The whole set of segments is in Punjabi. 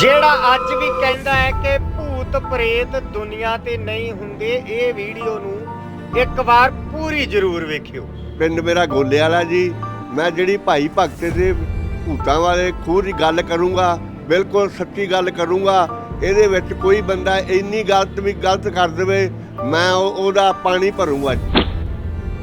ਜਿਹੜਾ ਅੱਜ ਵੀ ਕਹਿੰਦਾ ਹੈ ਕਿ ਭੂਤ ਪ੍ਰੇਤ ਦੁਨੀਆ ਤੇ ਨਹੀਂ ਹੁੰਦੇ ਇਹ ਵੀਡੀਓ ਨੂੰ ਇੱਕ ਵਾਰ ਪੂਰੀ ਜ਼ਰੂਰ ਵੇਖਿਓ। ਪਿੰਡ ਮੇਰਾ ਗੋਲੇ ਵਾਲਾ ਜੀ ਮੈਂ ਜਿਹੜੀ ਭਾਈ ਭਗਤ ਦੇ ਭੂਤਾਂ ਵਾਲੇ ਖੂਹ ਦੀ ਗੱਲ ਕਰੂੰਗਾ ਬਿਲਕੁਲ ਸੱਚੀ ਗੱਲ ਕਰੂੰਗਾ ਇਹਦੇ ਵਿੱਚ ਕੋਈ ਬੰਦਾ ਇੰਨੀ ਗਲਤ ਵੀ ਗਲਤ ਕਰ ਦੇਵੇ ਮੈਂ ਉਹ- ਉਹਦਾ ਪਾਣੀ ਭਰੂੰਗਾ।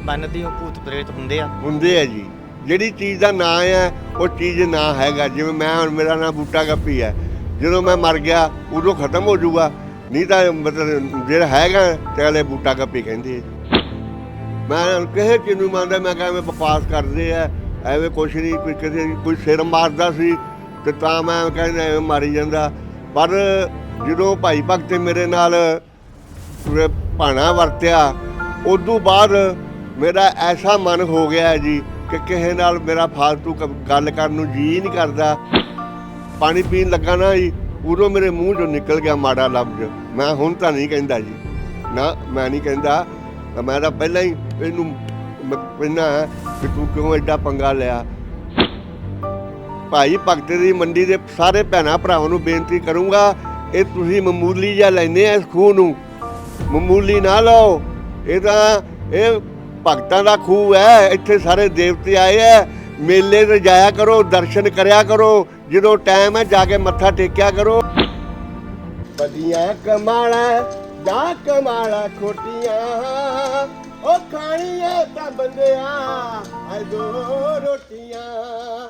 ਮੰਨਦੀ ਹਾਂ ਭੂਤ ਪ੍ਰੇਤ ਹੁੰਦੇ ਆ। ਹੁੰਦੇ ਆ ਜੀ। ਜਿਹੜੀ ਚੀਜ਼ ਦਾ ਨਾਂ ਹੈ ਉਹ ਚੀਜ਼ ਨਾਂ ਹੈਗਾ। ਜਿਵੇਂ ਮੈਂ ਹੁਣ ਮੇਰਾ ਨਾਂ ਬੂਟਾ ਗੱਪੀ ਹੈ ਜਦੋਂ ਮੈਂ ਮਰ ਗਿਆ, ਉਦੋਂ ਖਤਮ ਹੋ ਜਾਊਗਾ। ਨਹੀਂ ਤਾਂ ਮਤਲਬ ਜਿਹੜਾ ਹੈਗਾ, ਤੇ ਅਗਲੇ ਬੂਟਾ ਗੱਪੀ ਕਹਿੰਦੇ ਮੈਂ ਕਿਸੇ ਚੀਜ਼ ਨੂੰ ਮੰਨਦਾ, ਮੈਂ ਕਹਿੰਦਾ ਬਕਵਾਸ ਕਰਦੇ ਆ, ਐਵੇਂ ਕੁਛ ਨਹੀਂ ਕੋਈ ਕਿਸੇ ਕੋਈ ਸਿਰ ਮਾਰਦਾ ਸੀ, ਤੇ ਤਾਂ ਮੈਂ ਕਹਿੰਦਾ ਐਵੇਂ ਮਾਰੀ ਜਾਂਦਾ। ਪਰ ਜਦੋਂ ਭਾਈ ਭਗਤ ਮੇਰੇ ਨਾਲ ਭਾਣਾ ਵਰਤਿਆ, ਉਦੋਂ ਬਾਅਦ ਮੇਰਾ ਐਸਾ ਮਨ ਹੋ ਗਿਆ ਹੈ ਜੀ ਕਿ ਕਿਸੇ ਨਾਲ ਮੇਰਾ ਫਾਲਤੂ ਕ- ਗੱਲ ਕਰਨ ਨੂੰ ਜੀ ਨਹੀਂ ਕਰਦਾ। ਪਾਣੀ ਪੀਣ ਲੱਗਾ ਨਾ ਜੀ, ਉਦੋਂ ਮੇਰੇ ਮੂੰਹ ਚੋਂ ਨਿਕਲ ਗਿਆ ਮਾੜਾ ਲਫ਼ਜ਼। ਮੈਂ ਹੁਣ ਤਾਂ ਨਹੀਂ ਕਹਿੰਦਾ ਜੀ। ਨਾ, ਮੈਂ ਨਹੀਂ ਕਹਿੰਦਾ। ਮੈਂ ਤਾਂ ਪਹਿਲਾਂ ਹੀ ਇਹਨੂੰ ਮ- ਕਹਿੰਦਾ ਕਿ ਤੂੰ ਕਿਉਂ ਐਡਾ ਪੰਗਾ ਲਿਆ? ਭਾਈ ਭਗਤ ਦੀ ਮੰਡੀ ਦੇ ਸਾਰੇ ਭੈਣਾਂ ਭਰਾਵਾਂ ਨੂੰ ਬੇਨਤੀ ਕਰੂੰਗਾ, ਇਹ ਤੁਸੀਂ ਮਾਮੂਲੀ ਜਿਹਾ ਲੈਂਦੇ ਆ ਇਸ ਖੂਹ ਨੂੰ। ਮਾਮੂਲੀ ਨਾ ਲਓ। ਇਹ ਤਾਂ, ਇਹ ਭਗਤਾਂ ਦਾ ਖੂਹ ਹੈ, ਇੱਥੇ ਸਾਰੇ ਦੇਵਤੇ ਆਏ ਐ ਮੇਲੇ ਤੇ ਜਾਇਆ ਕਰੋ, ਦਰਸ਼ਨ ਕਰਿਆ ਕਰੋ। ਜਦੋਂ ਟਾਈਮ ਹੈ, ਜਾ ਕੇ ਮੱਥਾ ਟੇਕਿਆ ਕਰੋ। ਬਦੀਆਂ ਕਮਾਲਾ, ਜਾ ਕਮਾਲਾ ਖੋਟੀਆਂ। ਉਹ ਖਾਣੀਆਂ ਤਾਂ ਬੰਦਿਆਂ ਐ ਰੋਟੀਆਂ।